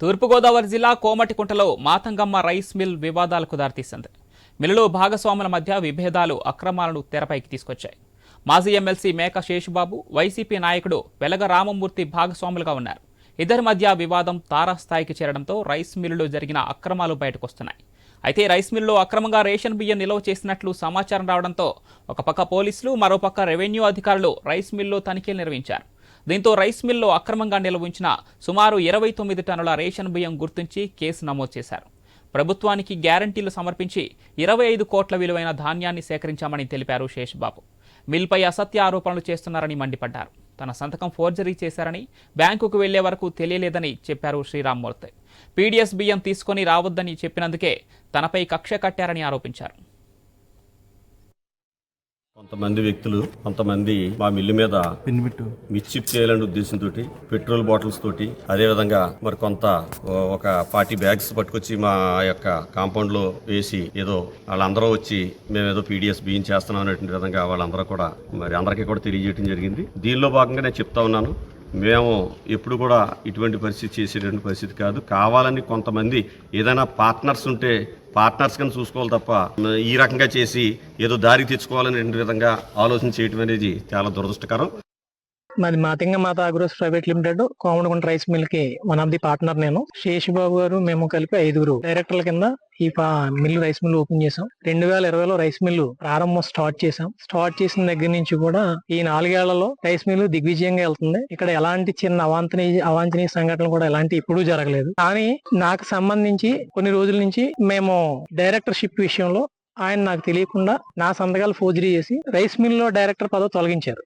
తూర్పుగోదావరి జిల్లా కోమటికుంటలో మాతంగమ్మ rice mill వివాదాలకు దారితీసింది. మిల్లులో భాగస్వాముల మధ్య విభేదాలు అక్రమాలను తెరపైకి తీసుకొచ్చాయి. మాజీ ఎమ్మెల్సీ మేక శేషుబాబు వైసీపీ నాయకుడు వెలగ రామమూర్తి భాగస్వాములుగా ఉన్నారు. ఇద్దరి మధ్య వివాదం తారాస్థాయికి చేరడంతో రైస్ మిల్లులో జరిగిన అక్రమాలు బయటకొస్తున్నాయి. అయితే రైస్ మిల్లులో అక్రమంగా రేషన్ బియ్యం నిల్వ చేసినట్లు సమాచారం రావడంతో ఒక పక్క పోలీసులు మరోపక్క రెవెన్యూ అధికారులు రైస్ మిల్లులో తనిఖీలు నిర్వహించారు. దీంతో రైస్ మిల్లో అక్రమంగా నిల్వ ఉంచిన సుమారు ఇరవై తొమ్మిది టన్నుల రేషన్ బియ్యం గుర్తించి కేసు నమోదు చేశారు. ప్రభుత్వానికి గ్యారంటీలు సమర్పించి ఇరవై ఐదు కోట్ల విలువైన ధాన్యాన్ని సేకరించామని తెలిపారు శేషబాబు మిల్పై అసత్య ఆరోపణలు చేస్తున్నారని మండిపడ్డారు. తన సంతకం ఫోర్జరీ చేశారని బ్యాంకుకు వెళ్ళే వరకు తెలియలేదని చెప్పారు శ్రీరామ్మూర్తి పీడీఎస్ బియ్యం తీసుకొని రావద్దని చెప్పినందుకే తనపై కక్ష కట్టారని ఆరోపించారు. కొంతమంది వ్యక్తులు కొంతమంది మా మిల్లు మీద మిర్చిప్ చేయాలనే ఉద్దేశంతో పెట్రోల్ బాటిల్స్ తోటి అదేవిధంగా మరి కొంత ఒక ఫార్టీ బ్యాగ్స్ పట్టుకొచ్చి మా యొక్క కాంపౌండ్లో వేసి ఏదో వాళ్ళందరూ వచ్చి మేము ఏదో పీడిఎస్ బియ్యం చేస్తున్నాం అనేటువంటి విధంగా వాళ్ళందరూ కూడా మరి అందరికీ కూడా తెలియజేయడం జరిగింది. దీనిలో భాగంగా నేను చెప్తా ఉన్నాను మేము ఎప్పుడు కూడా ఇటువంటి పరిస్థితి చేసేటువంటి పరిస్థితి కాదు. కావాలని కొంతమంది ఏదైనా పార్ట్నర్స్ ఉంటే పార్ట్నర్స్ కానీ చూసుకోవాలి తప్ప ఈ రకంగా చేసి ఏదో దారి తెచ్చుకోవాలనే విధంగా ఆలోచన చేయటం అనేది చాలా దురదృష్టకరం. మాది మాతింగ మాత Agros private limited Komadagunta rice మిల్కి one of the partner నేను. శేషుబాబు గారు మేము కలిపి ఐదుగురు. డైరెక్టర్ల కింద ఈ పా- మిల్లు రైస్ మిల్ ఓపెన్ చేసాం. రెండు వేల ఇరవైలో రైస్ మిల్లు ప్రారంభం స్టార్ట్ చేసాం. స్టార్ట్ చేసిన దగ్గర నుంచి కూడా ఈ నాలుగేళ్ళలో రైస్ మిల్లు దిగ్విజయంగా వెళ్తుంది. ఇక్కడ ఎలాంటి చిన్న అవాంఛనీయ అవాంఛనీయ సంఘటనలు కూడా ఎలాంటి ఇప్పుడు జరగలేదు. కానీ నాకు సంబంధించి కొన్ని రోజుల నుంచి మేము డైరెక్టర్షిప్ విషయంలో ఆయన నాకు తెలియకుండా నా సంతకాలు ఫోర్జరీ చేసి రైస్ మిల్లో డైరెక్టర్ పదవి తొలగించారు.